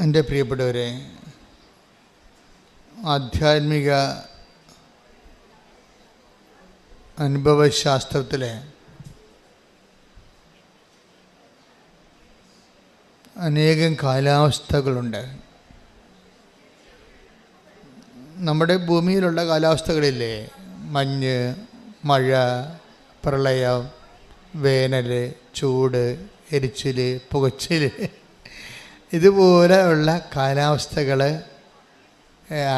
എന്റെ പ്രിയപ്പെട്ടവരെ ആധ്യാത്മിക അനുഭവശാസ്ത്രത്തിലെ അനേകം കാലാവസ്ഥകളുണ്ട്. നമ്മുടെ ഭൂമിയിലുള്ള കാലാവസ്ഥകളില്ലേ? മഞ്ഞ് മഴ പ്രളയം വേനൽ ചൂട് എരിച്ചിൽ പുകച്ചിൽ ഇതുപോലെയുള്ള കാലാവസ്ഥകൾ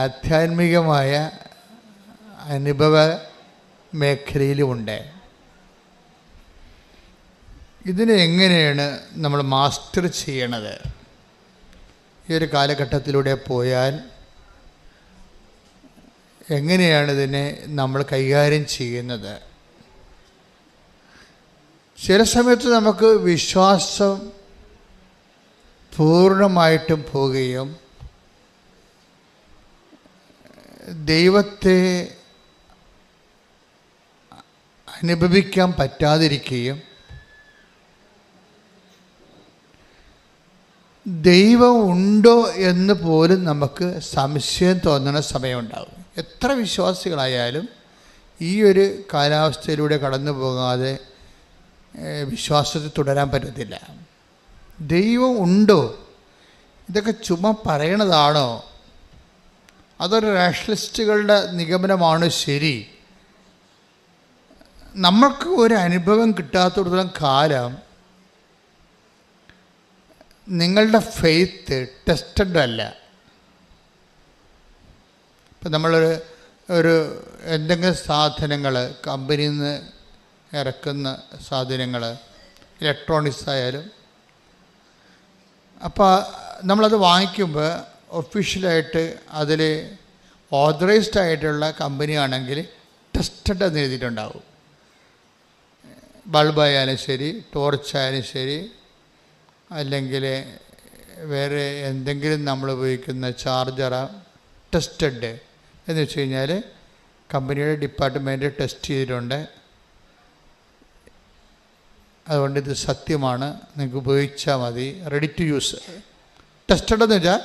ആധ്യാത്മികമായ അനുഭവ മേഖലയിലുമുണ്ട്. ഇതിനെ എങ്ങനെയാണ് നമ്മൾ മാസ്റ്റർ ചെയ്യണത്? ഈ ഒരു കാലഘട്ടത്തിലൂടെ പോയാൽ എങ്ങനെയാണ് ഇതിനെ നമ്മൾ കൈകാര്യം ചെയ്യുന്നത്? ചില സമയത്ത് നമുക്ക് വിശ്വാസം പൂർണമായിട്ടും പോവുകയും ദൈവത്തെ അനുഭവിക്കാൻ പറ്റാതിരിക്കുകയും ദൈവം ഉണ്ടോ എന്ന് പോലും നമുക്ക് സംശയം തോന്നുന്ന സമയമുണ്ടാകും. എത്ര വിശ്വാസികളായാലും ഈ ഒരു കാലാവസ്ഥയിലൂടെ കടന്നു പോകാതെ വിശ്വാസത്തിൽ തുടരാൻ പറ്റത്തില്ല. ദൈവം ഉണ്ടോ? ഇതൊക്കെ ചുമ്മാ പറയണതാണോ? അതൊരു റാഷണലിസ്റ്റുകളുടെ നിഗമനമാണ് ശരി. നമ്മൾക്ക് ഒരു അനുഭവം കിട്ടാത്തിടത്തോളം കാലം നിങ്ങളുടെ ഫെയ്ത്ത് ടെസ്റ്റഡ് അല്ല. ഇപ്പം നമ്മളൊരു ഒരു എന്തെങ്കിലും സാധനങ്ങൾ കമ്പനിയിൽ നിന്ന് ഇറക്കുന്ന സാധനങ്ങൾ ഇലക്ട്രോണിക്സ് ആയാലും അപ്പോൾ നമ്മളത് വാങ്ങിക്കുമ്പോൾ ഒഫീഷ്യലായിട്ട് അതിൽ ഓതറൈസ്ഡ് ആയിട്ടുള്ള കമ്പനി ആണെങ്കിൽ ടെസ്റ്റഡ് എന്ന് എഴുതിയിട്ടുണ്ടാവും. ബൾബായാലും ശരി ടോർച്ചായാലും ശരി അല്ലെങ്കിൽ വേറെ എന്തെങ്കിലും നമ്മൾ ഉപയോഗിക്കുന്ന ചാർജറ ടെസ്റ്റഡ് എന്ന് വെച്ച് കഴിഞ്ഞാൽ കമ്പനിയുടെ ഡിപ്പാർട്ട്മെന്റ് ടെസ്റ്റ് ചെയ്തിട്ടുണ്ട്. അതുകൊണ്ട് ഇത് സത്യമാണ്. നിങ്ങൾക്ക് ഉപയോഗിച്ചാൽ മതി. റെഡി ടു യൂസ് ടെസ്റ്റഡ് എന്ന് വെച്ചാൽ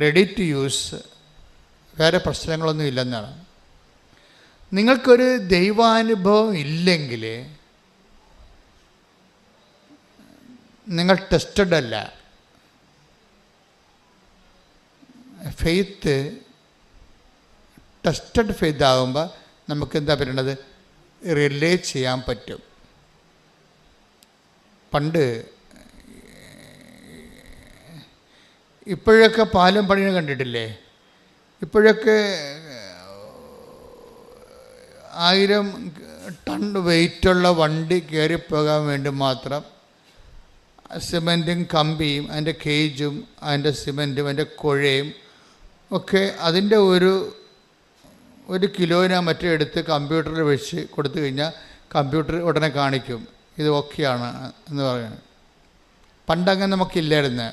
റെഡി ടു യൂസ് വേറെ പ്രശ്നങ്ങളൊന്നും ഇല്ലെന്നാണ്. നിങ്ങൾക്കൊരു ദൈവാനുഭവം ഇല്ലെങ്കിൽ നിങ്ങൾ ടെസ്റ്റഡ് അല്ല. ഫെയ്ത്ത് ടെസ്റ്റഡ് ഫെയ്ത്ത് ആകുമ്പോൾ നമുക്ക് എന്താ പറയണത് റിലേ ചെയ്യാൻ പറ്റും. പണ്ട് ഇപ്പോഴൊക്കെ പാലം പണിയെ കണ്ടിട്ടില്ലേ? ഇപ്പോഴൊക്കെ ആയിരം ടൺ വെയിറ്റുള്ള വണ്ടി കയറിപ്പോകാൻ വേണ്ടി മാത്രം സിമന്റും കമ്പിയും അതിന്റെ കേജും അതിന്റെ സിമന്റും അതിന്റെ കുഴയും ഒക്കെ അതിന്റെ ഒരു ഒരു കിലോന മറ്റേ എടുത്ത് കമ്പ്യൂട്ടറിൽ വെച്ച് കൊടുത്തു കഴിഞ്ഞാൽ കമ്പ്യൂട്ടർ ഉടനെ കാണിക്കും. ഇത് ഓക്കെയാണ് എന്ന് പറയുന്നത്. പണ്ടങ്ങനെ നമുക്കില്ലായിരുന്നു.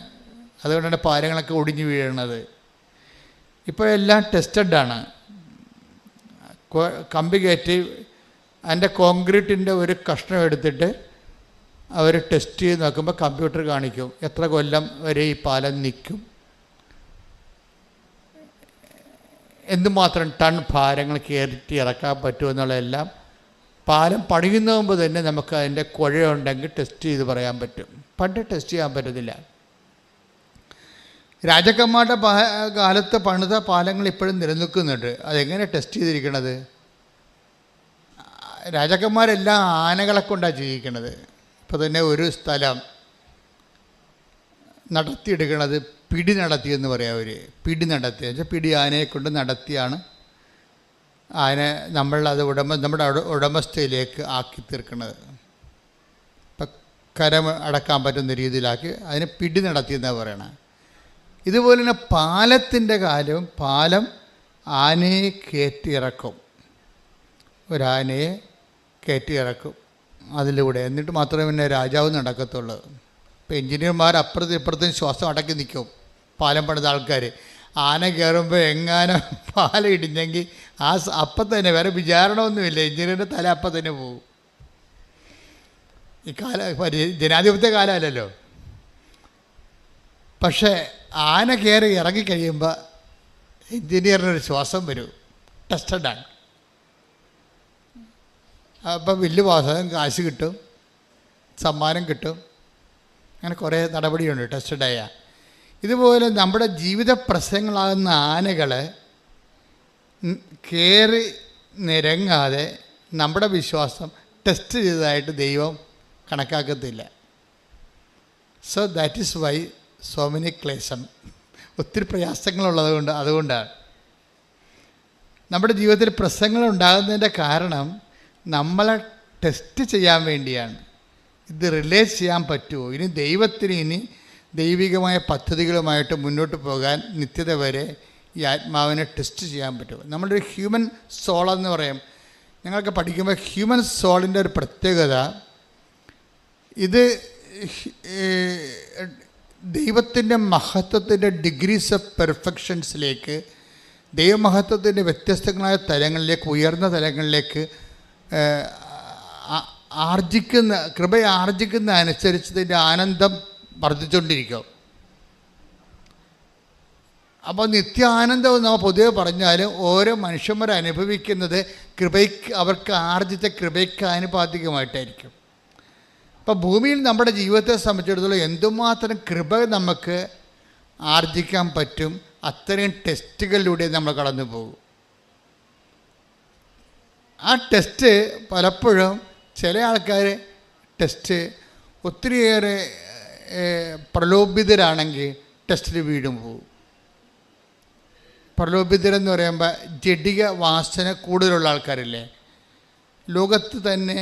അതുകൊണ്ടാണ് പാരങ്ങളൊക്കെ ഒടിഞ്ഞു വീഴണത്. ഇപ്പോൾ എല്ലാം ടെസ്റ്റഡാണ് കമ്പി കയറ്റി അതിന്റെ കോൺക്രീറ്റിന്റെ ഒരു കഷ്ണം എടുത്തിട്ട് അവർ ടെസ്റ്റ് ചെയ്ത് നോക്കുമ്പോൾ കമ്പ്യൂട്ടർ കാണിക്കും എത്ര കൊല്ലം വരെ ഈ പാലം നിൽക്കും. എന്തുമാത്രം ടൺ ഭാരങ്ങൾ കയറ്റി ഇറക്കാൻ പറ്റുമെന്നുള്ളതെല്ലാം പാലം പണിയുന്ന മുമ്പ് തന്നെ നമുക്ക് അതിന്റെ കുഴയുണ്ടെങ്കിൽ ടെസ്റ്റ് ചെയ്ത് പറയാൻ പറ്റും. പണ്ട് ടെസ്റ്റ് ചെയ്യാൻ പറ്റത്തില്ല. രാജാക്കന്മാരുടെ കാലത്ത് പണിത പാലങ്ങൾ ഇപ്പോഴും നിലനിൽക്കുന്നുണ്ട്. അതെങ്ങനെ ടെസ്റ്റ് ചെയ്തിരിക്കണത്? രാജാക്കന്മാരെല്ലാം ആനകളെ കൊണ്ടാണ് ജീവിക്കണത്. ഇപ്പോൾ തന്നെ ഒരു സ്ഥലം നടത്തിയെടുക്കണത് പിടി നടത്തി എന്ന് പറയാം അവർ പിടി നടത്തി വെച്ചാൽ പിടി ആനയെ കൊണ്ട് നടത്തിയാണ് ആന നമ്മളത് ഉടമ നമ്മുടെ ഉട- ഉടമസ്ഥയിലേക്ക് ആക്കി തീർക്കുന്നത് ഇപ്പം കരം അടക്കാൻ പറ്റുന്ന രീതിയിലാക്കി അതിനെ പിടി നടത്തി എന്നാണ് പറയണത് ഇതുപോലെ തന്നെ പാലത്തിന്റെ കാലവും പാലം ആനയെ കയറ്റിയിറക്കും ഒരാനയെ കയറ്റിയിറക്കും അതിലൂടെ. എന്നിട്ട് മാത്രമേ പിന്നെ രാജാവ് നടക്കത്തുള്ളൂ. ഇപ്പം എഞ്ചിനീയർമാർ അപ്പുറത്തും ഇപ്പുറത്തും ശ്വാസം അടക്കി നിൽക്കും. പാലം പണിത ആൾക്കാർ ആന കയറുമ്പോൾ എങ്ങാനും പാലം ഇടിഞ്ഞെങ്കിൽ ആ അപ്പം തന്നെ വേറെ വിചാരണമൊന്നുമില്ല. എഞ്ചിനീയറിന്റെ തല അപ്പം തന്നെ പോകും ഈ കാല ജനാധിപത്യ കാലമല്ലല്ലോ. പക്ഷേ ആന കയറി ഇറങ്ങിക്കഴിയുമ്പോൾ ഒരു ശ്വാസം വരും. ടെസ്റ്റഡാണ് അപ്പോൾ വലിയ പാസം കാശ് കിട്ടും. സമ്മാനം കിട്ടും. അങ്ങനെ കുറേ നടപടിയുണ്ട് ടെസ്റ്റഡായ ഇതുപോലെ നമ്മുടെ ജീവിത പ്രശ്നങ്ങളാകുന്ന ആനകൾ കയറി നിരങ്ങാതെ നമ്മുടെ വിശ്വാസം ടെസ്റ്റ് ചെയ്തതായിട്ട് ദൈവം കണക്കാക്കത്തില്ല. So that is why so many ക്ലേശം. ഒത്തിരി പ്രയാസങ്ങളുള്ളത് കൊണ്ട് അതുകൊണ്ടാണ്. നമ്മുടെ ജീവിതത്തിൽ പ്രശ്നങ്ങൾ ഉണ്ടാകുന്നതിന്റെ കാരണം നമ്മളെ ടെസ്റ്റ് ചെയ്യാൻ വേണ്ടിയാണ്. ഇത് റിലേറ്റ് ചെയ്യാൻ പറ്റുമോ? ഇനി ദൈവത്തിന് ഇനി ദൈവികമായ പദ്ധതികളുമായിട്ട് മുന്നോട്ട് പോകാൻ നിത്യത വരെ ഈ ആത്മാവിനെ ടെസ്റ്റ് ചെയ്യാൻ പറ്റും. നമ്മളൊരു ഹ്യൂമൻ സോൾ എന്ന് പറയും. ഞങ്ങൾക്ക് പഠിക്കുമ്പോൾ ഹ്യൂമൻ സോളിന്റെ ഒരു പ്രത്യേകത ഇത് ദൈവത്തിന്റെ മഹത്വത്തിന്റെ ഡിഗ്രീസ് ഓഫ് പെർഫെക്ഷൻസിലേക്ക് ദൈവമഹത്വത്തിന്റെ വ്യത്യസ്തങ്ങളായ തലങ്ങളിലേക്ക് ഉയർന്ന തലങ്ങളിലേക്ക് ആർജിക്കുന്ന കൃപയാർജിക്കുന്ന അനുസരിച്ച് ഇതിന്റെ ആനന്ദം വർദ്ധിച്ചുകൊണ്ടിരിക്കും അപ്പോൾ നിത്യാനന്ദം എന്ന് നമ്മൾ പൊതുവെ പറഞ്ഞാലും ഓരോ മനുഷ്യന്മാർ അനുഭവിക്കുന്നത് കൃപയ്ക്ക് അവർക്ക് ആർജിച്ച കൃപയ്ക്ക് ആനുപാതികമായിട്ടായിരിക്കും. അപ്പോൾ ഭൂമിയിൽ നമ്മുടെ ജീവിതത്തെ സംബന്ധിച്ചിടത്തോളം എന്തുമാത്രം കൃപ നമുക്ക് ആർജിക്കാൻ പറ്റും അത്രയും ടെസ്റ്റുകളിലൂടെ നമ്മൾ കടന്നു പോകും. ആ ടെസ്റ്റ് പലപ്പോഴും ചില ആൾക്കാർ ടെസ്റ്റ് ഒത്തിരിയേറെ പ്രലോഭിതരാണെങ്കിൽ ടെസ്റ്റിൽ വീടും പോകും പ്രലോഭിതരെന്ന് പറയുമ്പോൾ ജഡിക വാസന കൂടുതലുള്ള ആൾക്കാരില്ലേ? ലോകത്ത് തന്നെ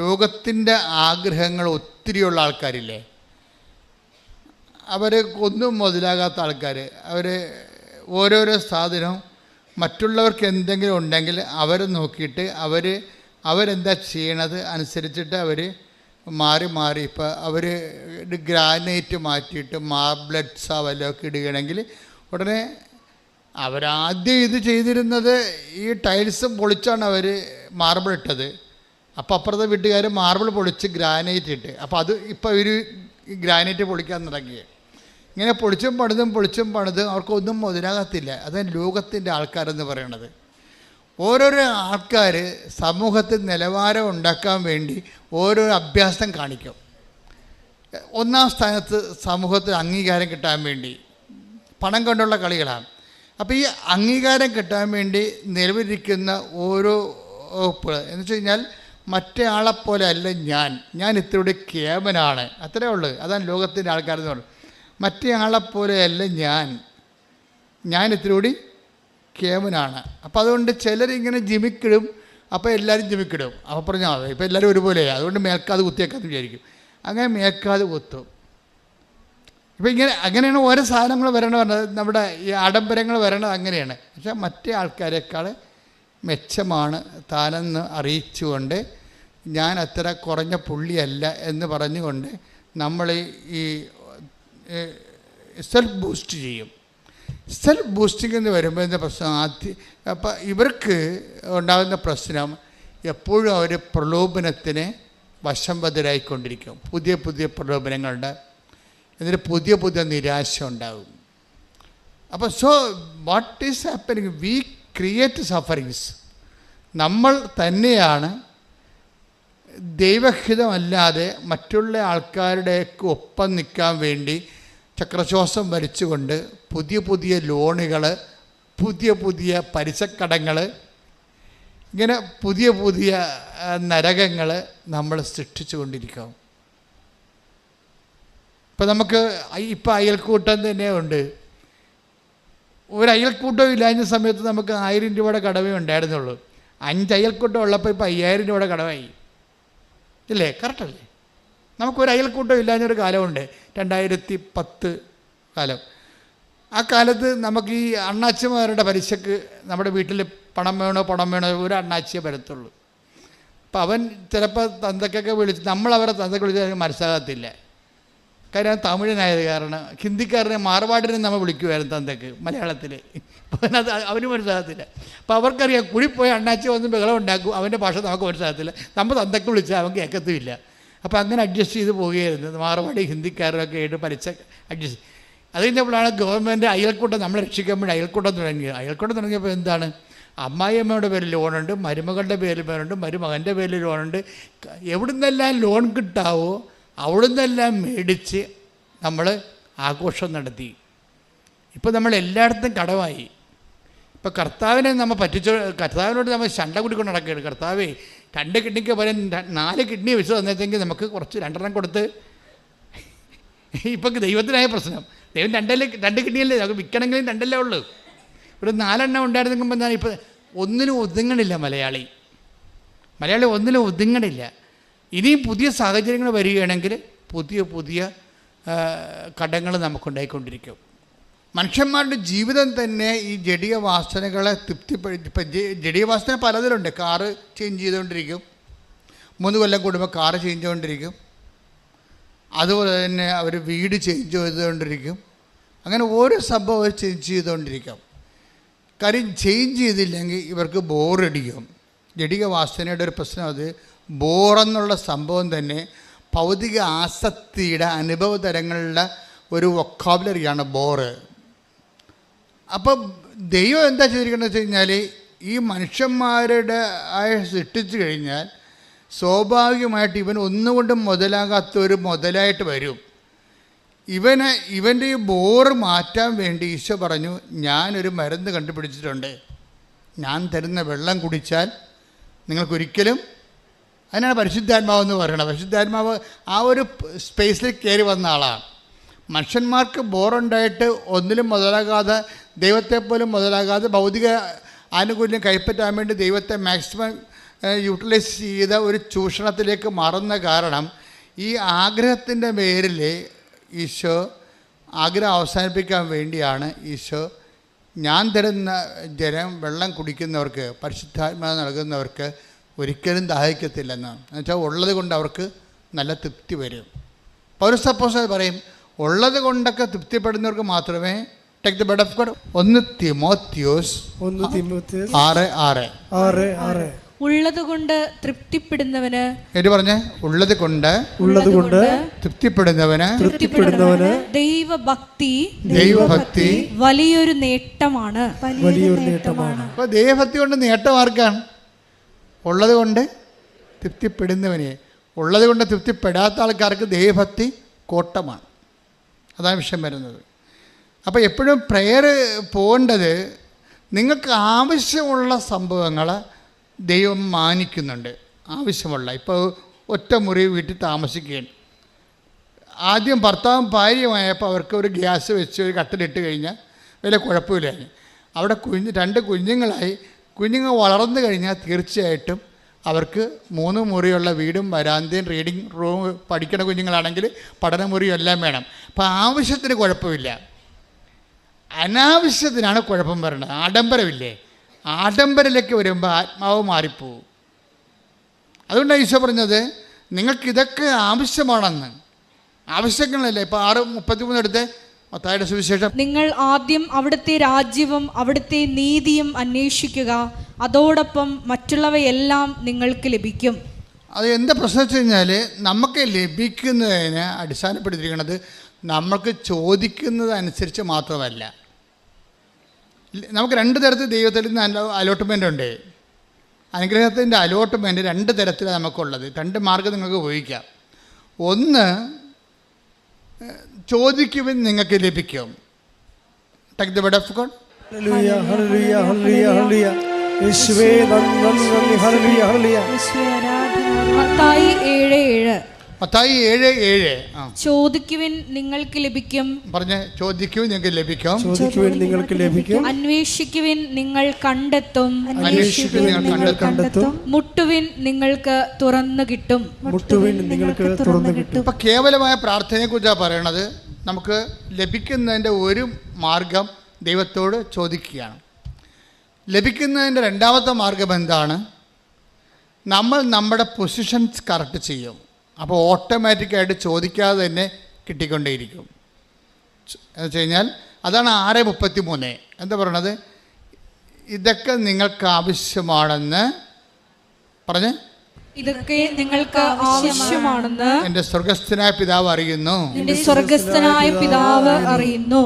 ലോകത്തിന്റെ ആഗ്രഹങ്ങൾ ഒത്തിരിയുള്ള ആൾക്കാരില്ലേ? അവർ ഒന്നും മുതലാകാത്ത ആൾക്കാർ അവർ ഓരോരോ സാധനവും മറ്റുള്ളവർക്ക് എന്തെങ്കിലും ഉണ്ടെങ്കിൽ അവരെ നോക്കിയിട്ട് അവർ അവരെന്താ ചെയ്യണത് അനുസരിച്ചിട്ട് അവർ മാറി മാറി. ഇപ്പോൾ അവർ ഗ്രാനൈറ്റ് മാറ്റിയിട്ട് മാർബ്ലറ്റ്സോ വല്ലതൊക്കെ ഇടുകയാണെങ്കിൽ ഉടനെ അവരാദ്യം ഇത് ചെയ്തിരുന്നത് ഈ ടൈൽസ് പൊളിച്ചാണ് അവർ മാർബിൾ ഇട്ടത്. അപ്പോൾ അപ്പുറത്തെ വീട്ടുകാർ മാർബിൾ പൊളിച്ച് ഗ്രാനൈറ്റ് ഇട്ട്. അപ്പോൾ അത് ഇപ്പോൾ ഇവർ ഗ്രാനൈറ്റ് പൊളിക്കാൻ തുടങ്ങി ഇങ്ങനെ പൊളിച്ചും പണിതും പൊളിച്ചും പണിതും അവർക്കൊന്നും മുതലാകത്തില്ല. അതാണ് ലോകത്തിന്റെ ആൾക്കാരെന്ന് പറയണത്. ഓരോരോ ആൾക്കാർ സമൂഹത്തിൽ നിലവാരം ഉണ്ടാക്കാൻ വേണ്ടി ഓരോരോ അഭ്യാസം കാണിക്കും. ഒന്നാം സ്ഥാനത്ത് സമൂഹത്തിൽ അംഗീകാരം കിട്ടാൻ വേണ്ടി. പണം കൊണ്ടുള്ള കളികളാണ്. അപ്പോൾ ഈ അംഗീകാരം കിട്ടാൻ വേണ്ടി നിലവിലിരിക്കുന്ന ഓരോ വകുപ്പുകൾ എന്ന് വെച്ച് കഴിഞ്ഞാൽ മറ്റേ അല്ല ഞാൻ. ഞാൻ ഇത്രയുടെ കേമനാണ്. അത്രേ ഉള്ളൂ. അതാണ് ലോകത്തിന്റെ ആൾക്കാരെന്ന് പറയുന്നത്. മറ്റേ അല്ല ഞാൻ. ഞാൻ ഇത്തിരി കേമനാണ്. അപ്പോൾ അതുകൊണ്ട് ചിലരിങ്ങനെ ജിമിക്കിടും. അപ്പോൾ എല്ലാവരും ജിമിക്കിടും. അപ്പോൾ പറഞ്ഞാൽ ഇപ്പോൾ എല്ലാവരും ഒരുപോലെയാണ് അതുകൊണ്ട് മേൽക്കാതെ കുത്തിയേക്കാന്ന് വിചാരിക്കും. അങ്ങനെ മേൽക്കാതെ കുത്തും. ഇപ്പം ഇങ്ങനെ അങ്ങനെയാണ് ഓരോ സാധനങ്ങൾ വരണത് നമ്മുടെ ഈ ആഡംബരങ്ങൾ വരണത് അങ്ങനെയാണ്. പക്ഷേ മറ്റേ ആൾക്കാരെക്കാൾ മെച്ചമാണ് താനെന്ന് അറിയിച്ചുകൊണ്ട് ഞാൻ അത്ര കുറഞ്ഞ പുള്ളിയല്ല എന്ന് പറഞ്ഞുകൊണ്ട് നമ്മൾ ഈ സെൽഫ് ബൂസ്റ്റ് ചെയ്യും. സെൽഫ് ബൂസ്റ്റിംഗ് എന്ന് വരുമ്പോൾ എന്താ പ്രശ്നം ആദ്യം അപ്പം ഇവർക്ക് ഉണ്ടാകുന്ന പ്രശ്നം എപ്പോഴും അവർ പ്രലോഭനത്തിന് വശംവതരായിക്കൊണ്ടിരിക്കും പുതിയ പുതിയ പ്രലോഭനങ്ങളുണ്ട് എന്നിട്ട് പുതിയ പുതിയ നിരാശ ഉണ്ടാകും അപ്പോൾ so what is happening we create sufferings നമ്മൾ തന്നെയാണ് ദൈവഹിതമല്ലാതെ മറ്റുള്ള ആൾക്കാരുടെയൊക്കെ ഒപ്പം നിൽക്കാൻ വേണ്ടി ചക്രശ്വാസം വലിച്ചുകൊണ്ട് പുതിയ പുതിയ ലോണുകൾ പുതിയ പുതിയ പലിശക്കടങ്ങൾ ഇങ്ങനെ പുതിയ പുതിയ നരകങ്ങൾ നമ്മൾ സൃഷ്ടിച്ചു കൊണ്ടിരിക്കും ഇപ്പം നമുക്ക് ഇപ്പം അയൽക്കൂട്ടം തന്നെ ഉണ്ട്. ഒരു അയൽക്കൂട്ടം ഇല്ലാഞ്ഞ സമയത്ത് നമുക്ക് ആയിരം രൂപയുടെ കടമേ ഉണ്ടായിരുന്നുള്ളൂ. അഞ്ച് അയൽക്കൂട്ടം ഉള്ളപ്പോൾ ഇപ്പോൾ അയ്യായിരം രൂപയുടെ കടമായി. ഇല്ലേ? കറക്റ്റല്ലേ നമുക്കൊരു അയൽക്കൂട്ടം ഇല്ലാഞ്ഞൊരു കാലമുണ്ട്. രണ്ടായിരത്തി പത്ത് കാലം. ആ കാലത്ത് നമുക്ക് ഈ അണ്ണാച്ചിമാരുടെ പലിശക്ക് നമ്മുടെ വീട്ടിൽ പണം വേണോ പണം വേണോ ഒരു അണ്ണാച്ചിയെ വരത്തുള്ളൂ. അപ്പം അവൻ ചിലപ്പോൾ തന്തക്കൊക്കെ വിളിച്ച് നമ്മളവരെ തന്തക്ക് വിളിച്ചാൽ മനസ്സിലാകത്തില്ല കാര്യം തമിഴനായത് കാരണം ഹിന്ദിക്കാരനെ മാർവാടിനെ നമ്മൾ വിളിക്കുമായിരുന്നു തന്തക്ക് മലയാളത്തിൽ അപ്പോൾ അത് അവന് മനസ്സിലാകത്തില്ല. അപ്പോൾ അവർക്കറിയാം കുടിപ്പോയി അണ്ണാച്ചി വന്ന് ബഹളം ഉണ്ടാക്കും അവന്റെ ഭാഷ നമുക്ക് മനസ്സിലാകത്തില്ല. നമ്മൾ തന്തക്ക് വിളിച്ചാൽ അവൻ കേൾക്കത്തുമില്ല അപ്പോൾ അങ്ങനെ അഡ്ജസ്റ്റ് ചെയ്ത് പോവുകയായിരുന്നു. മാറുപാടി ഹിന്ദിക്കാരൊക്കെ ആയിട്ട് പലിച്ച അഡ്ജസ്റ്റ് അത് കഴിഞ്ഞപ്പോഴാണ് ഗവൺമെന്റ് അയൽക്കൂട്ടം നമ്മളെ രക്ഷിക്കാൻ വേണ്ടി അയൽക്കൂട്ടം തുടങ്ങിയത്. അയൽക്കൂട്ടം തുടങ്ങിയപ്പോൾ എന്താണ്? അമ്മായിയമ്മയുടെ പേരിൽ ലോണുണ്ട് മരുമകളുടെ പേരിൽ ലോണുണ്ട് മരുമകന്റെ പേരിൽ ലോണുണ്ട്. എവിടുന്നെല്ലാം ലോൺ കിട്ടാവോ അവിടുന്നെല്ലാം മേടിച്ച് നമ്മൾ ആഘോഷം നടത്തി. ഇപ്പോൾ നമ്മൾ എല്ലായിടത്തും കടമായി. ഇപ്പോൾ കർത്താവിനെ നമ്മൾ പറ്റിച്ചു കർത്താവിനോട് നമ്മൾ ശണ്ട കുടിക്കൊണ്ട് നടക്കുകയാണ്. കർത്താവേ രണ്ട് കിഡ്നിക്ക് പകരം നാല് കിഡ്നി വെച്ച് തന്നിട്ടെങ്കിൽ നമുക്ക് കുറച്ച് രണ്ടെണ്ണം കൊടുത്ത്. ഇപ്പം ദൈവത്തിനായ പ്രശ്നം. ദൈവം രണ്ടല്ലേ രണ്ട് കിഡ്നിയല്ലേ? നമുക്ക് വിൽക്കണമെങ്കിലും രണ്ടല്ലേ ഉള്ളൂ. ഇവിടെ നാലെണ്ണം ഉണ്ടായിരുന്നെങ്കിൽ എന്താണ് ഇപ്പോൾ ഒന്നിനും ഒതുങ്ങണില്ല മലയാളി. മലയാളി ഒന്നിനും ഒതുങ്ങണില്ല. ഇനിയും പുതിയ സാഹചര്യങ്ങൾ വരികയാണെങ്കിൽ പുതിയ പുതിയ കടങ്ങൾ നമുക്കുണ്ടായിക്കൊണ്ടിരിക്കും. മനുഷ്യന്മാരുടെ ജീവിതം തന്നെ ഈ ജടിയ വാസനകളെ തൃപ്തിപ്പെടുത്തി ഇപ്പം വാസന പലതിലുണ്ട്. കാറ് ചേഞ്ച് ചെയ്തുകൊണ്ടിരിക്കും. മൂന്ന് കൊല്ലം കൂടുമ്പോൾ കാറ് ചേഞ്ച് ചെയ്തുകൊണ്ടിരിക്കും. അതുപോലെ തന്നെ അവർ വീട് ചേഞ്ച് ചെയ്തുകൊണ്ടിരിക്കും. അങ്ങനെ ഓരോ സംഭവം അവർ ചേഞ്ച് ചെയ്തുകൊണ്ടിരിക്കും. കാര്യം ചേഞ്ച് ചെയ്തില്ലെങ്കിൽ ഇവർക്ക് ബോറടിക്കും ജടിക വാസനയുടെ ഒരു പ്രശ്നം അത് ബോറെന്നുള്ള സംഭവം തന്നെ ഭൗതിക ആസക്തിയുടെ അനുഭവ തരങ്ങളുടെ ഒരു വൊക്കാബുലറിയാണ് ബോറ്. അപ്പം ദൈവം എന്താ ചെയ്തിരിക്കുന്നത് വെച്ച് കഴിഞ്ഞാൽ ഈ മനുഷ്യന്മാരുടെ ആയ സൃഷ്ടിച്ചു കഴിഞ്ഞാൽ സ്വാഭാവികമായിട്ട് ഇവൻ ഒന്നുകൊണ്ടും മുതലാകാത്ത ഒരു മുതലായിട്ട് വരും. ഇവന് ഇവന്റെ ഈ ബോറ് മാറ്റാൻ വേണ്ടി ഈശോ പറഞ്ഞു ഞാനൊരു മരുന്ന് കണ്ടുപിടിച്ചിട്ടുണ്ട്. ഞാൻ തരുന്ന വെള്ളം കുടിച്ചാൽ നിങ്ങൾക്കൊരിക്കലും അതിനാണ് പരിശുദ്ധാത്മാവ് എന്ന് പറയുന്നത്. പരിശുദ്ധാത്മാവ് ആ ഒരു സ്പേസിൽ കയറി വന്ന ആളാണ്. മനുഷ്യന്മാർക്ക് ബോറുണ്ടായിട്ട് ഒന്നിലും മുതലാകാതെ ദൈവത്തെപ്പോലും മുതലാകാതെ ഭൗതിക ആനുകൂല്യം കൈപ്പറ്റാൻ വേണ്ടി ദൈവത്തെ മാക്സിമം യൂട്ടിലൈസ് ചെയ്ത ഒരു ചൂഷണത്തിലേക്ക് മാറുന്ന കാരണം ഈ ആഗ്രഹത്തിന്റെ പേരിൽ ഈശോ ആഗ്രഹം അവസാനിപ്പിക്കാൻ വേണ്ടിയാണ് ഈശോ ഞാൻ തരുന്ന ജലം വെള്ളം കുടിക്കുന്നവർക്ക് പരിശുദ്ധാത്മ നൽകുന്നവർക്ക് ഒരിക്കലും ദാഹിക്കത്തില്ലെന്നാണ്. എന്നുവെച്ചാൽ ഉള്ളത് കൊണ്ട് അവർക്ക് നല്ല തൃപ്തി വരും. പൗരസപ്പോസ് പറയും ഉള്ളത് കൊണ്ടൊക്കെ തൃപ്തിപ്പെടുന്നവർക്ക് മാത്രമേ take the bed of God ഒന്ന് തിമോത്യോസ് ഒന്ന് തിമോത്തിയസ് ആറ് ആറ്. ആറ് ആറ്. ഉള്ളതുകൊണ്ട് തൃപ്തിപ്പെടുന്നവന് എന്നിട്ട് പറഞ്ഞേ ഉള്ളത് കൊണ്ട് ഉള്ളതുകൊണ്ട് തൃപ്തിപ്പെടുന്നവന് തൃപ്തിപ്പെടുന്നവന് ദൈവഭക്തി ദൈവഭക്തി വലിയൊരു നേട്ടമാണ്. വലിയൊരു നേട്ടമാണ്. അപ്പൊ ദൈവഭക്തി കൊണ്ട് നേട്ടം ആർക്കാണ്? ഉള്ളത് കൊണ്ട് തൃപ്തിപ്പെടുന്നവനെ. ഉള്ളത് കൊണ്ട് തൃപ്തിപ്പെടാത്ത ആൾക്കാർക്ക് ദൈവഭക്തി കോട്ടമാണ്. അതാണ് വിഷയം വരുന്നത്. അപ്പോൾ എപ്പോഴും പ്രെയർ പോകേണ്ടത് നിങ്ങൾക്ക് ആവശ്യമുള്ള സംഭവങ്ങൾ ദൈവം മാനിക്കുന്നുണ്ട്. ആവശ്യമുള്ള. ഇപ്പോൾ ഒറ്റ മുറി വീട്ടിൽ താമസിക്കുകയാണ്. ആദ്യം ഭർത്താവും ഭാര്യയുമായപ്പോൾ അവർക്ക് ഒരു ഗ്യാസ് വെച്ച് ഒരു കട്ടിലിട്ട് കഴിഞ്ഞാൽ വലിയ കുഴപ്പമില്ലായിരുന്നു. അവിടെ കുഞ്ഞ് രണ്ട് കുഞ്ഞുങ്ങളായി കുഞ്ഞുങ്ങൾ വളർന്നു കഴിഞ്ഞാൽ തീർച്ചയായിട്ടും അവർക്ക് മൂന്ന് മുറിയുള്ള വീടും വരാന്തയും റീഡിങ് റൂം പഠിക്കുന്ന കുഞ്ഞുങ്ങളാണെങ്കിൽ പഠനമുറിയും എല്ലാം വേണം. അപ്പോൾ ആവശ്യത്തിന് കുഴപ്പമില്ല. അനാവശ്യത്തിനാണ് കുഴപ്പം വരുന്നത് ആഡംബരമില്ലേ? ആഡംബരത്തിലേക്ക് വരുമ്പോൾ ആത്മാവ് മാറിപ്പോവും. അതുകൊണ്ടാണ് ഈശോ പറഞ്ഞത് നിങ്ങൾക്കിതൊക്കെ ആവശ്യമാണെന്ന്. ആവശ്യങ്ങളല്ലേ? ഇപ്പോൾ ആറ് മുപ്പത്തി എടുത്ത് മത്തായുടെ സുവിശേഷം. നിങ്ങൾ ആദ്യം അവിടുത്തെ രാജ്യവും അവിടുത്തെ നീതിയും അന്വേഷിക്കുക. അതോടൊപ്പം മറ്റുള്ളവയെല്ലാം നിങ്ങൾക്ക് ലഭിക്കും. അത് എന്താ പ്രശ്നം വെച്ച് കഴിഞ്ഞാൽ നമുക്ക് ലഭിക്കുന്നതിന് അടിസ്ഥാനപ്പെടുത്തിയിരിക്കുന്നത് നമ്മൾക്ക് ചോദിക്കുന്നതനുസരിച്ച് മാത്രമല്ല. നമുക്ക് രണ്ട് തരത്തിൽ ദൈവത്തിൽ നിന്ന് അലോ അലോട്ട്മെന്റ് ഉണ്ട്. അനുഗ്രഹത്തിന്റെ അലോട്ട്മെന്റ് രണ്ട് തരത്തിലാണ് നമുക്കുള്ളത്. രണ്ട് മാർഗം നിങ്ങൾക്ക് ഉപയോഗിക്കാം. ഒന്ന് ചോദിക്കുവിൻ നിങ്ങൾക്ക് ലഭിക്കും. ടേക്ക് ദ ഓഫ് ഗോഡ് ഹല്ലേലൂയ ഹല്ലേലൂയ ഹല്ലേലൂയ ഹല്ലേലൂയ. യേശുവേ നന്ദി ഹല്ലേലൂയ മത്തായി മത്തായി ഏഴ് ഏഴ്. ചോദിക്കുവിൻ നിങ്ങൾക്ക് ലഭിക്കും. പറഞ്ഞ് ചോദിക്കുവിൻ നിങ്ങൾക്ക് ലഭിക്കും. ചോദിക്കുവിൻ നിങ്ങൾക്ക് ലഭിക്കും. അന്വേഷിക്കുവിൻ നിങ്ങൾ കണ്ടെത്തും. അന്വേഷിക്കുവിൻ നിങ്ങൾ കണ്ടെത്തും. മുട്ടുവിൻ നിങ്ങൾക്ക് തുറന്നു കിട്ടും. മുട്ടുവിൻ നിങ്ങൾക്ക് തുറന്നു കിട്ടും. ഇപ്പൊ കേവലമായ പ്രാർത്ഥനയെക്കുറിച്ചാണ് പറയണത്? നമുക്ക് ലഭിക്കുന്നതിന്റെ ഒരു മാർഗം ദൈവത്തോട് ചോദിക്കുകയാണ്. ലഭിക്കുന്നതിന്റെ രണ്ടാമത്തെ മാർഗം എന്താണ്? നമ്മൾ നമ്മുടെ പൊസിഷൻസ് കറക്റ്റ് ചെയ്യും. അപ്പോൾ ഓട്ടോമാറ്റിക്കായിട്ട് ചോദിക്കാതെ തന്നെ കിട്ടിക്കൊണ്ടേയിരിക്കും. എന്ന് വെച്ച് കഴിഞ്ഞാൽ അതാണ് ആറ് മുപ്പത്തി മൂന്ന് എന്താ പറയണത്? ഇതൊക്കെ നിങ്ങൾക്ക് ആവശ്യമാണെന്ന് പറഞ്ഞ്? ഇതൊക്കെ നിങ്ങൾക്ക് ആവശ്യമാണെന്ന് എന്റെ സ്വർഗസ്ഥനായ പിതാവ് അറിയുന്നു. സ്വർഗസ്ഥനായ പിതാവ് അറിയുന്നു.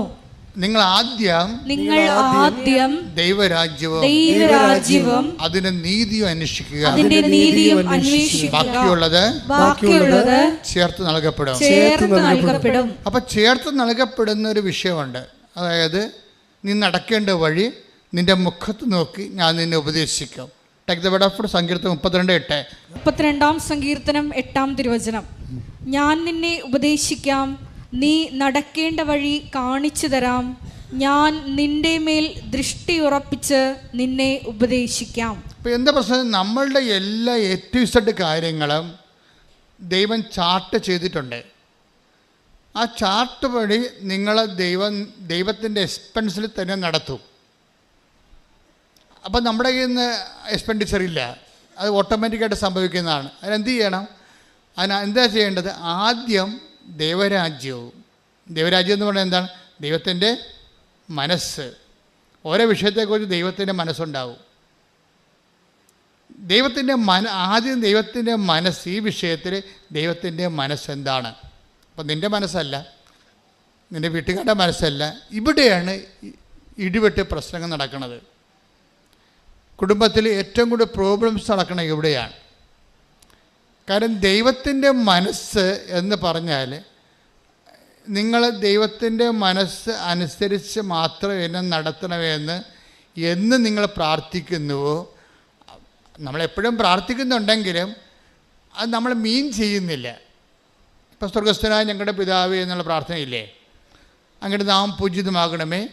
നിങ്ങൾ ആദ്യം നിങ്ങൾ ആദ്യം ദൈവരാജ്യവും ദൈവരാജ്യവും അതിന് നീതിയും അന്വേഷിക്കുക. അതിന്റെ നീതിയും അന്വേഷിക്കുക. ബാക്കിയുള്ളത് ബാക്കിയുള്ളത് ചേർത്ത് നൽകപ്പെടും. ചേർത്ത് നൽകപ്പെടും. അപ്പൊ ചേർത്ത് നൽകപ്പെടുന്ന ഒരു വിഷയമുണ്ട്. അതായത് നീ നടക്കേണ്ട വഴി നിന്റെ മുഖത്ത് നോക്കി ഞാൻ നിന്നെ ഉപദേശിക്കും. ടേക്ക് ദ വേർഡ് ഓഫ് സങ്കീർത്തനം മുപ്പത്തിരണ്ട് എട്ട്. മുപ്പത്തിരണ്ടാം സങ്കീർത്തനം എട്ടാം തിരുവചനം. ഞാൻ നിന്നെ ഉപദേശിക്കാം. നീ നടക്കേണ്ട വഴി കാണിച്ചു തരാം. ഞാൻ നിന്റെ മേൽ ദൃഷ്ടി ഉറപ്പിച്ച് നിന്നെ ഉപദേശിക്കാം. അപ്പോൾ എന്താ പ്രശ്നം? നമ്മളുടെ എല്ലാ എ ടു ഇസഡ് കാര്യങ്ങളും ദൈവം ചാർട്ട് ചെയ്തിട്ടുണ്ട്. ആ ചാർട്ട് വഴി നിങ്ങളെ ദൈവം ദൈവത്തിന്റെ എക്സ്പെൻസിൽ തന്നെ നടത്തും. അപ്പം നമ്മുടെ കയ്യിൽ നിന്ന് എക്സ്പെൻഡിച്ചർ ഇല്ല. അത് ഓട്ടോമാറ്റിക്കായിട്ട് സംഭവിക്കുന്നതാണ്. അതിനെന്ത് ചെയ്യണം? അതിന് എന്താ ചെയ്യേണ്ടത്? ആദ്യം ദൈവരാജ്യവും. ദൈവരാജ്യം എന്ന് പറഞ്ഞാൽ എന്താണ്? ദൈവത്തിന്റെ മനസ്സ്. ഓരോ വിഷയത്തെക്കുറിച്ച് ദൈവത്തിന്റെ മനസ്സുണ്ടാവും. ദൈവത്തിന്റെ മന ആദ്യം ദൈവത്തിന്റെ മനസ്സ് ഈ വിഷയത്തിൽ ദൈവത്തിന്റെ മനസ്സെന്താണ് അപ്പം നിന്റെ മനസ്സല്ല. നിന്റെ വീട്ടുകാരുടെ മനസ്സല്ല. ഇവിടെയാണ് ഇടിവെട്ട് പ്രശ്നങ്ങൾ നടക്കുന്നത്. കുടുംബത്തിൽ ഏറ്റവും കൂടുതൽ പ്രോബ്ലംസ് നടക്കുന്നത് ഇവിടെയാണ്. കാരണം ദൈവത്തിന്റെ മനസ്സ് എന്ന് പറഞ്ഞാൽ നിങ്ങൾ ദൈവത്തിന്റെ മനസ്സ് അനുസരിച്ച് മാത്രം എന്നെ നടത്തണമെന്ന് എന്ന് നിങ്ങൾ പ്രാർത്ഥിക്കുന്നുവോ? നമ്മളെപ്പോഴും പ്രാർത്ഥിക്കുന്നുണ്ടെങ്കിലും അത് നമ്മൾ മീൻ ചെയ്യുന്നില്ല. ഇപ്പം സ്വർഗസ്ഥനായ ഞങ്ങളുടെ പിതാവ് എന്നുള്ള പ്രാർത്ഥനയില്ലേ? അങ്ങയുടെ നാം പൂജിതമാകണമേ.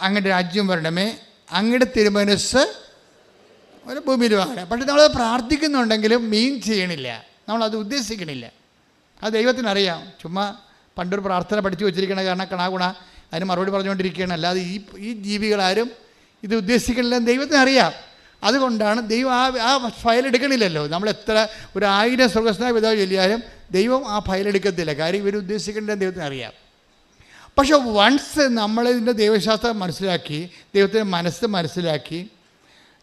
അങ്ങയുടെ രാജ്യം വരണമേ. അങ്ങയുടെ തിരുമനസ് ഒരു ആകണം പക്ഷെ നമ്മൾ പ്രാർത്ഥിക്കുന്നുണ്ടെങ്കിലും മീൻ ചെയ്യണില്ല. നമ്മളത് ഉദ്ദേശിക്കണില്ല. അത് ദൈവത്തിനറിയാം. ചുമ്മാ പണ്ടൊരു പ്രാർത്ഥന പഠിച്ചു വെച്ചിരിക്കണ കാരണം കണാകുണ അതിന് മറുപടി പറഞ്ഞുകൊണ്ടിരിക്കുകയാണ്. അല്ലാതെ ഈ ഈ ജീവികളാരും ഇത് ഉദ്ദേശിക്കണില്ല എന്ന് ദൈവത്തിനറിയാം. അതുകൊണ്ടാണ് ദൈവം ആ ആ ഫയൽ എടുക്കണില്ലല്ലോ. നമ്മൾ എത്ര ഒരു ആയിരം സ്വർഗസ്ഥ പിതാവ് ചൊല്ലിയാലും ദൈവം ആ ഫയൽ എടുക്കത്തില്ല. കാര്യം ഇവർ ഉദ്ദേശിക്കേണ്ടത് ദൈവത്തിനറിയാം. പക്ഷെ വൺസ് നമ്മളിതിന്റെ ദൈവശാസ്ത്രം മനസ്സിലാക്കി ദൈവത്തിന്റെ മനസ്സ് മനസ്സിലാക്കി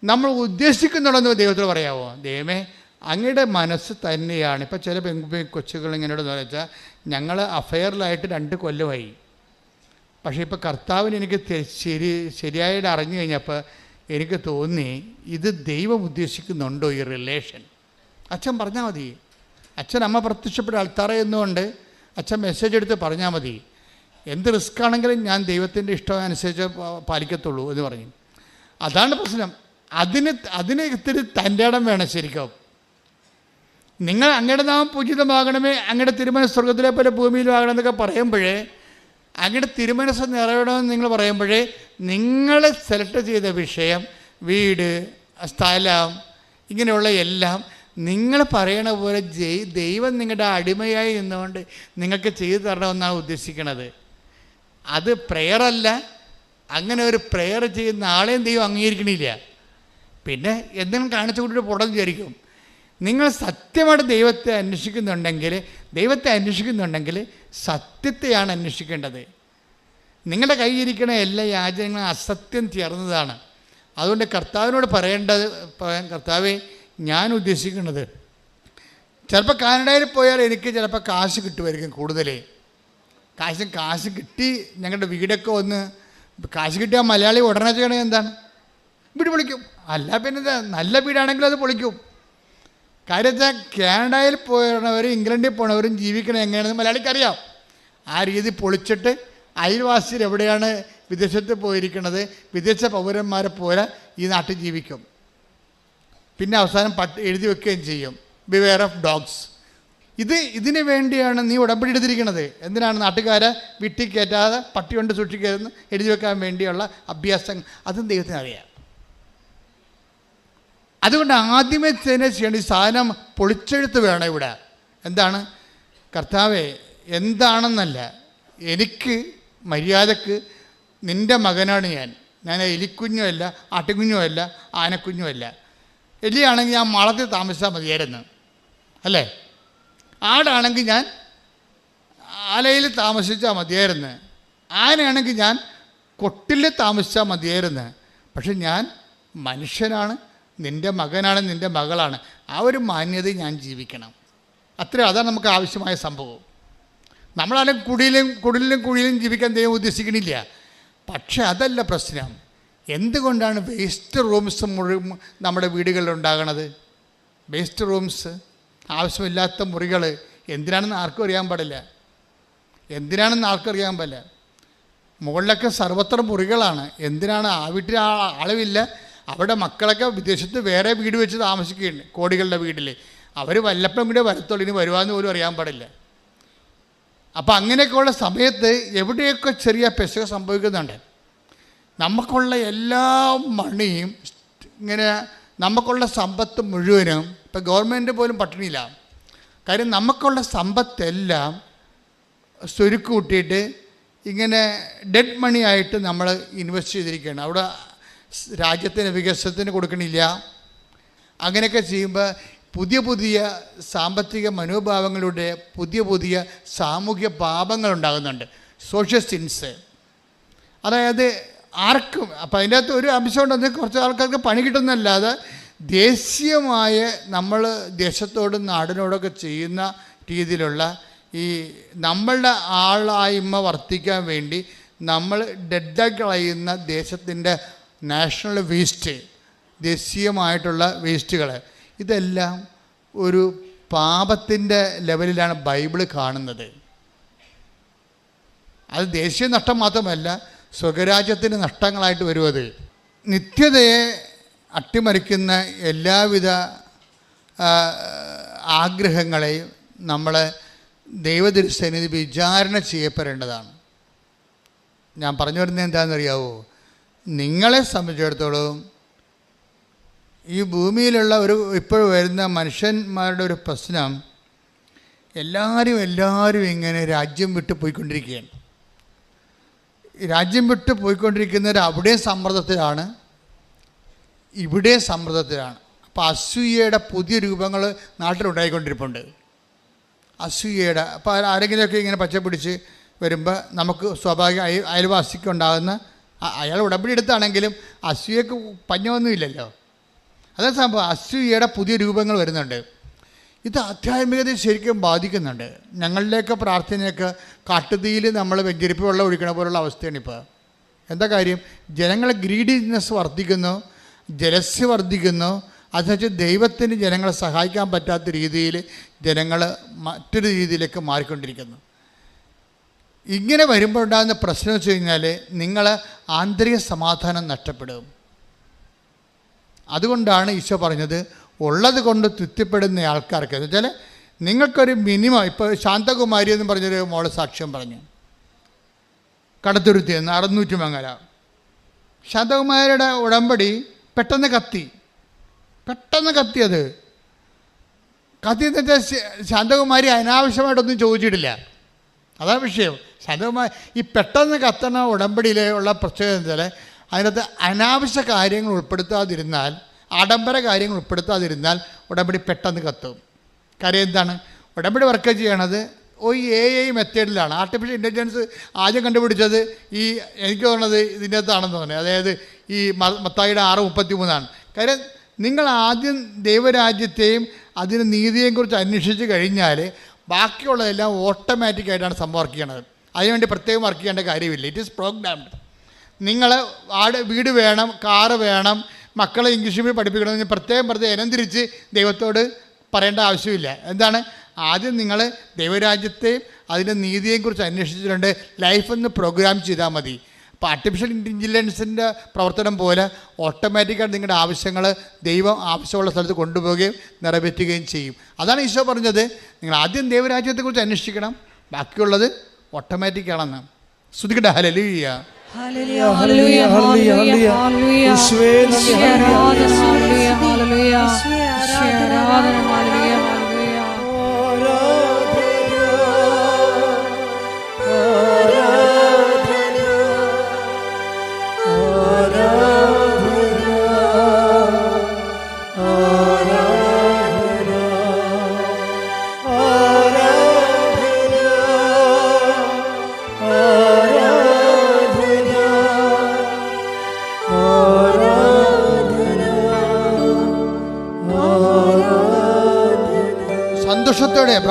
നമ്മൾ ഉദ്ദേശിക്കുന്നുണ്ടെന്ന് ദൈവത്തോട് പറയാമോ ദൈവമേ അങ്ങയുടെ മനസ്സ് തന്നെയാണ്. ഇപ്പം ചില പെൺകുപ്പി കൊച്ചുകൾ ഇങ്ങനെയോട് വെച്ചാൽ ഞങ്ങൾ അഫെയറിലായിട്ട് രണ്ട് കൊല്ലമായി. പക്ഷേ ഇപ്പോൾ കർത്താവിന് എനിക്ക് ശരി ശരിയായിട്ട് അറിഞ്ഞു കഴിഞ്ഞപ്പോൾ എനിക്ക് തോന്നി ഇത് ദൈവം ഉദ്ദേശിക്കുന്നുണ്ടോ ഈ റിലേഷൻ അച്ഛൻ പറഞ്ഞാൽ മതി. അച്ഛൻ അമ്മ പ്രത്യക്ഷപ്പെട്ട അൾത്താറ എന്നുകൊണ്ട് അച്ഛൻ മെസ്സേജ് എടുത്ത് പറഞ്ഞാൽ മതി. എന്ത് റിസ്ക് ആണെങ്കിലും ഞാൻ ദൈവത്തിന്റെ ഇഷ്ടം അനുസരിച്ച് പാലിക്കത്തുള്ളൂ എന്ന് പറഞ്ഞു. അതാണ് പ്രശ്നം. അതിന് അതിന് ഇത്തിരി തന്റെ ഇടം വേണം ശരിക്കും. നിങ്ങൾ അങ്ങയുടെ നാമം പൂജിതമാകണമേ അങ്ങയുടെ തിരുമന സ്വർഗത്തിലെ പോലെ ഭൂമിയിലും ആകണം എന്നൊക്കെ പറയുമ്പോഴേ അങ്ങയുടെ തിരുമനസ് നിറയണമെന്ന് നിങ്ങൾ പറയുമ്പോഴേ നിങ്ങൾ സെലക്ട് ചെയ്ത വിഷയം വീട് സ്ഥലം ഇങ്ങനെയുള്ള എല്ലാം നിങ്ങൾ പറയണ പോലെ ജയ് ദൈവം നിങ്ങളുടെ അടിമയായി നിന്നുകൊണ്ട് നിങ്ങൾക്ക് ചെയ്തു തരണമെന്നാണ് ഉദ്ദേശിക്കുന്നത് അത് പ്രെയറല്ല അങ്ങനെ ഒരു പ്രെയർ ചെയ്യുന്ന ആളെയും ദൈവം അംഗീകരിക്കണില്ല. പിന്നെ എന്തെങ്കിലും കാണിച്ചു കൊണ്ടിട്ട് പുറം വിചാരിക്കും. നിങ്ങൾ സത്യമായിട്ട് ദൈവത്തെ അന്വേഷിക്കുന്നുണ്ടെങ്കിൽ ദൈവത്തെ അന്വേഷിക്കുന്നുണ്ടെങ്കിൽ സത്യത്തെയാണ് അന്വേഷിക്കേണ്ടത്. നിങ്ങളുടെ കയ്യിരിക്കണ എല്ലാ യാചനകളും അസത്യം ചേർന്നതാണ് അതുകൊണ്ട് കർത്താവിനോട് പറയേണ്ടത് കർത്താവെ ഞാൻ ഉദ്ദേശിക്കുന്നത് ചിലപ്പോൾ കാനഡയിൽ പോയാൽ എനിക്ക് ചിലപ്പോൾ കാശ് കിട്ടുമായിരിക്കും കൂടുതൽ. കാശ് കാശ് കിട്ടി ഞങ്ങളുടെ വീടൊക്കെ ഒന്ന് കാശ് കിട്ടിയാൽ മലയാളി ഉടനെ ചെയ്യണേ എന്താണ്? വീട് പൊളിക്കും അല്ല പിന്നെ നല്ല വീടാണെങ്കിൽ അത് പൊളിക്കും. കാര്യം വെച്ചാൽ കാനഡയിൽ പോയവരും ഇംഗ്ലണ്ടിൽ പോണവരും ജീവിക്കണം എങ്ങനെയാണെന്ന് മലയാളിക്ക് അറിയാം ആ രീതി പൊളിച്ചിട്ട് അയൽവാസികൾ എവിടെയാണ് വിദേശത്ത് പോയിരിക്കുന്നത് വിദേശ പൗരന്മാരെ പോലെ ഈ നാട്ടിൽ ജീവിക്കും. പിന്നെ അവസാനം പട്ട് എഴുതി വെക്കുകയും ചെയ്യും ബിവെയർ ഓഫ് ഡോഗ്സ് ഇത് ഇതിന് വേണ്ടിയാണ് നീ ഉടമ്പടി എടുത്തിരിക്കുന്നത്. എന്തിനാണ് നാട്ടുകാരെ വീട്ടിൽ പട്ടി കൊണ്ട് സൂക്ഷിക്കരുതെന്ന് എഴുതി വെക്കാൻ വേണ്ടിയുള്ള അഭ്യാസം അതും ദൈവത്തിന് അറിയാം അതുകൊണ്ട് ആദ്യമേ തന്നെ ചെയ്യേണ്ട ഈ സാധനം പൊളിച്ചെഴുത്ത് വേണം ഇവിടെ. എന്താണ്? കർത്താവെ എന്താണെന്നല്ല. എനിക്ക് മര്യാദയ്ക്ക് നിന്റെ മകനാണ് ഞാൻ. ഞാൻ എലിക്കുഞ്ഞുമല്ല ആട്ടുകുഞ്ഞുമല്ല ആനക്കുഞ്ഞുമല്ല. എലിയാണെങ്കിൽ ഞാൻ മളത്തിൽ താമസിച്ചാൽ മതിയായിരുന്നു. അല്ലേ? ആടാണെങ്കിൽ ഞാൻ ആലയിൽ താമസിച്ചാൽ മതിയായിരുന്നു. ആനയാണെങ്കിൽ ഞാൻ കൊട്ടിൽ താമസിച്ചാൽ മതിയായിരുന്നു. പക്ഷെ ഞാൻ മനുഷ്യനാണ്. നിന്റെ മകനാണ് നിന്റെ മകളാണ്. ആ ഒരു മാന്യത ഞാൻ ജീവിക്കണം. അത്ര അതാണ് നമുക്ക് ആവശ്യമായ സംഭവം. നമ്മളാലും കുടിയിലും കുടിലും കുഴിയിലും ജീവിക്കാൻ ദൈവം ഉദ്ദേശിക്കണില്ല. പക്ഷേ അതല്ല പ്രശ്നം. എന്തുകൊണ്ടാണ് വേസ്റ്റ് റൂംസ് മുഴുവൻ നമ്മുടെ വീടുകളിൽ ഉണ്ടാകണത്? വേസ്റ്റ് റൂംസ് ആവശ്യമില്ലാത്ത മുറികൾ എന്തിനാണെന്ന് ആർക്കും അറിയാൻ പാടില്ല. എന്തിനാണെന്ന് ആർക്കും അറിയാൻ പാടില്ല. മുകളിലൊക്കെ സർവത്ര മുറികളാണ്. എന്തിനാണ് ആ വീട്ടിൽ ആ അളവില്ല അവിടെ മക്കളൊക്കെ വിദേശത്ത് വേറെ വീട് വെച്ച് താമസിക്കുകയാണ് കോടികളുടെ വീട്ടിൽ അവർ വല്ലപ്പോഴും കൂടെ വരത്തുള്ളൂ ഇനി വരുവാന്ന് പോലും അറിയാൻ പാടില്ല. അപ്പം അങ്ങനെയൊക്കെയുള്ള സമയത്ത് എവിടെയൊക്കെ ചെറിയ പെശക സംഭവിക്കുന്നുണ്ട്? നമുക്കുള്ള എല്ലാ മണിയും ഇങ്ങനെ നമുക്കുള്ള സമ്പത്ത് മുഴുവനും ഇപ്പം ഗവൺമെന്റ് പോലും പട്ടിണിയില്ല. കാര്യം നമുക്കുള്ള സമ്പത്തെല്ലാം സ്വരുക്കൂട്ടിയിട്ട് ഇങ്ങനെ ഡെഡ് മണി ആയിട്ട് നമ്മൾ ഇൻവെസ്റ്റ് ചെയ്തിരിക്കുകയാണ്. അവിടെ രാജ്യത്തിന് വികസനത്തിന് കൊടുക്കണില്ല. അങ്ങനെയൊക്കെ ചെയ്യുമ്പോൾ പുതിയ പുതിയ സാമ്പത്തിക മനോഭാവങ്ങളുടെ പുതിയ പുതിയ സാമൂഹ്യ പാപങ്ങൾ ഉണ്ടാകുന്നുണ്ട്. സോഷ്യൽ സിൻസ് അതായത് ആർക്കും അപ്പം അതിന്റെ അകത്ത് ഒരു അംശം ഉണ്ടെന്ന് കുറച്ച് ആൾക്കാർക്ക് പണി കിട്ടുന്നല്ലാതെ ദേശീയമായ നമ്മൾ ദേശത്തോടും നാടിനോടൊക്കെ ചെയ്യുന്ന രീതിയിലുള്ള ഈ നമ്മളുടെ ആളായ്മ വർദ്ധിക്കാൻ വേണ്ടി നമ്മൾ ഡെഡ് കളയുന്ന ദേശത്തിന്റെ നാഷണൽ വേസ്റ്റ് ദേശീയമായിട്ടുള്ള വേസ്റ്റുകൾ ഇതെല്ലാം ഒരു പാപത്തിന്റെ ലെവലിലാണ് ബൈബിൾ കാണുന്നത്. അത് ദേശീയ നഷ്ടം മാത്രമല്ല സ്വകരാജ്യത്തിന് നഷ്ടങ്ങളായിട്ട് വരും അത് നിത്യതയെ അട്ടിമറിക്കുന്ന എല്ലാവിധ ആഗ്രഹങ്ങളെയും നമ്മൾ ദൈവദൃശ്യനിധി വിചാരണ ചെയ്യപ്പെടേണ്ടതാണ്. ഞാൻ പറഞ്ഞു വരുന്നത് എന്താണെന്നറിയാവോ? നിങ്ങളെ സംബന്ധിച്ചിടത്തോളം ഈ ഭൂമിയിലുള്ള ഒരു ഇപ്പോൾ വരുന്ന മനുഷ്യന്മാരുടെ ഒരു പ്രശ്നം എല്ലാവരും എല്ലാവരും ഇങ്ങനെ രാജ്യം വിട്ട് പോയിക്കൊണ്ടിരിക്കുകയാണ്. രാജ്യം വിട്ട് പോയിക്കൊണ്ടിരിക്കുന്നവർ അവിടെ സമ്മർദ്ദത്തിലാണ് ഇവിടെ സമ്മർദ്ദത്തിലാണ്. അപ്പോൾ അസൂയയുടെ പുതിയ രൂപങ്ങൾ നാട്ടിലുണ്ടായിക്കൊണ്ടിരിപ്പുണ്ട്. അസൂയയുടെ അപ്പോൾ ആരെങ്കിലുമൊക്കെ ഇങ്ങനെ പച്ച പിടിച്ച് വരുമ്പോൾ നമുക്ക് സ്വാഭാവിക അയൽവാസിക്കുണ്ടാകുന്ന അയാൾ ഉടമ്പടി എടുത്താണെങ്കിലും അസൂയക്ക് പഞ്ഞമൊന്നുമില്ലല്ലോ അതേ സംഭവം. അസൂയയുടെ പുതിയ രൂപങ്ങൾ വരുന്നുണ്ട്. ഇത് ആധ്യാത്മികതയെ ശരിക്കും ബാധിക്കുന്നുണ്ട്. ഞങ്ങളിലേക്ക് പ്രാർത്ഥനയൊക്കെ കാട്ടുതീയിൽ നമ്മൾ വെഞ്ചരിപ്പ് വെള്ളം ഒഴിക്കണ പോലുള്ള അവസ്ഥയാണ് ഇപ്പോൾ എന്താ കാര്യം? ജനങ്ങളെ ഗ്രീഡിനെസ് വർദ്ധിക്കുന്നു ജലസ്യ വർദ്ധിക്കുന്നു. അതുവെച്ച് ദൈവത്തിന് ജനങ്ങളെ സഹായിക്കാൻ പറ്റാത്ത രീതിയിൽ ജനങ്ങൾ മറ്റൊരു രീതിയിലേക്ക് മാറിക്കൊണ്ടിരിക്കുന്നു. ഇങ്ങനെ വരുമ്പോൾ ഉണ്ടാകുന്ന പ്രശ്നം വെച്ച് കഴിഞ്ഞാൽ നിങ്ങൾ ആന്തരിക സമാധാനം നഷ്ടപ്പെടും. അതുകൊണ്ടാണ് ഈശോ പറഞ്ഞത് ഉള്ളത് കൊണ്ട് തൃപ്തിപ്പെടുന്ന ആൾക്കാർക്ക്. എന്ന് വെച്ചാൽ നിങ്ങൾക്കൊരു മിനിമം ഇപ്പോൾ ശാന്തകുമാരി എന്ന് പറഞ്ഞൊരു മോൾ സാക്ഷ്യം പറഞ്ഞു. കടത്തുരുത്തി എന്ന് അറുന്നൂറ്റി മംഗല. ശാന്തകുമാരിയുടെ ഉടമ്പടി പെട്ടെന്ന് കത്തി. പെട്ടെന്ന് കത്തിയത് കത്തി എന്ന് വെച്ചാൽ ശാന്തകുമാരി അനാവശ്യമായിട്ടൊന്നും ചോദിച്ചിട്ടില്ല. അതാണ് വിഷയം. ശാന്തകുമാരി ഈ പെട്ടെന്ന് കത്തണ ഉടമ്പടിയിലെ ഉള്ള പ്രത്യേകത എന്ന് വെച്ചാൽ അതിനകത്ത് അനാവശ്യ കാര്യങ്ങൾ ഉൾപ്പെടുത്താതിരുന്നാൽ ആഡംബര കാര്യങ്ങൾ ഉൾപ്പെടുത്താതിരുന്നാൽ ഉടമ്പടി പെട്ടെന്ന് കത്തും. കാര്യം എന്താണ്? ഉടമ്പടി വർക്ക് ചെയ്യണത് ഈ എ ഐ മെത്തേഡിലാണ് ആർട്ടിഫിഷ്യൽ ഇന്റലിജൻസ് ആദ്യം കണ്ടുപിടിച്ചത് ഈ എനിക്ക് തോന്നുന്നത് ഇതിന്റെ അകത്താണെന്ന് തോന്നുന്നത് അതായത് ഈ മത്തായിയുടെ ആറ് മുപ്പത്തി മൂന്നാണ് കാര്യം നിങ്ങൾ ആദ്യം ദൈവരാജ്യത്തെയും അതിന് നീതിയെയും കുറിച്ച് അന്വേഷിച്ച് കഴിഞ്ഞാൽ ബാക്കിയുള്ളതെല്ലാം ഓട്ടോമാറ്റിക്കായിട്ടാണ് സംഭവം വർക്ക് ചെയ്യണത്. അതിനുവേണ്ടി പ്രത്യേകം വർക്ക് ചെയ്യേണ്ട കാര്യമില്ല. ഇറ്റ് ഈസ് പ്രോഗ്രാംഡ് നിങ്ങൾ ആട് വീട് വേണം കാറ് വേണം മക്കളെ ഇംഗ്ലീഷ് മീഡിയം പഠിപ്പിക്കണമെന്ന് പ്രത്യേകം പ്രത്യേകം ഇനം തിരിച്ച് ദൈവത്തോട് പറയേണ്ട ആവശ്യമില്ല. എന്താണ്? ആദ്യം നിങ്ങൾ ദൈവരാജ്യത്തെയും അതിന്റെ നീതിയെയും കുറിച്ച് അന്വേഷിച്ചിട്ടുണ്ട്. ലൈഫ് ഒന്ന് പ്രോഗ്രാം ചെയ്താൽ മതി. അപ്പോൾ ആർട്ടിഫിഷ്യൽ ഇന്റലിജൻസിന്റെ പ്രവർത്തനം പോലെ ഓട്ടോമാറ്റിക്കായിട്ട് നിങ്ങളുടെ ആവശ്യങ്ങൾ ദൈവം ആവശ്യമുള്ള സ്ഥലത്ത് കൊണ്ടുപോവുകയും നിറവേറ്റുകയും ചെയ്യും. അതാണ് ഈശോ പറഞ്ഞത്. നിങ്ങൾ ആദ്യം ദൈവരാജ്യത്തെക്കുറിച്ച് അന്വേഷിക്കണം. ബാക്കിയുള്ളത് ഓട്ടോമാറ്റിക്കാണെന്ന് ശ്രുതിക്കട്ടെ ഹലലൂയ ഹല്ലേലൂയ,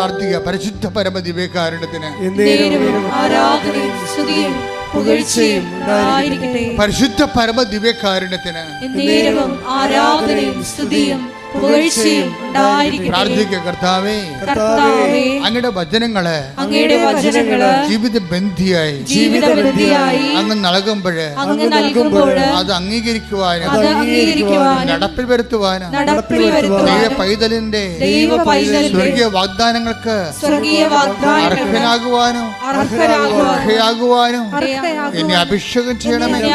പ്രാർത്ഥിക്കുക. പരിശുദ്ധ പരമ വേകാരണത്തിന് ആരാധനയും സ്തുതിയും പുകഴ്ചയും പരിശുദ്ധ പരമ ദിവ്യകാരുണ്യത്തിന് ആരാധനയും സ്തുതിയും കർത്താവേ. അങ്ങയുടെ വചനങ്ങൾ അങ്ങയുടെ വചനങ്ങൾ ജീവിത ബന്ധിയായി ജീവിതവൃത്തിയായി അങ്ങ് നൽകുമ്പോഴ് അങ്ങ് നൽകുമ്പോഴ് അത് അംഗീകരിക്കുവാനും നടപ്പിൽ വരുത്തുവാനും നടപ്പിൽ ദൈവ പൈതലിന്റെ സ്വർഗീയ വാഗ്ദാനങ്ങൾക്ക് അർഹനാകുവാനും അർഹയാകുവാനും എന്നെ അഭിഷേകം ചെയ്യണമേ. എന്നെ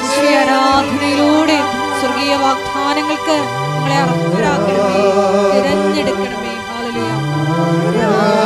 ആരാധനയിലൂടെ സ്വർഗീയ വാഗ്ദാനങ്ങൾക്ക് ഞങ്ങളെ അർഹരാക്കണമേ. തിരഞ്ഞെടുക്കണമേ. ഹാലലുയാ.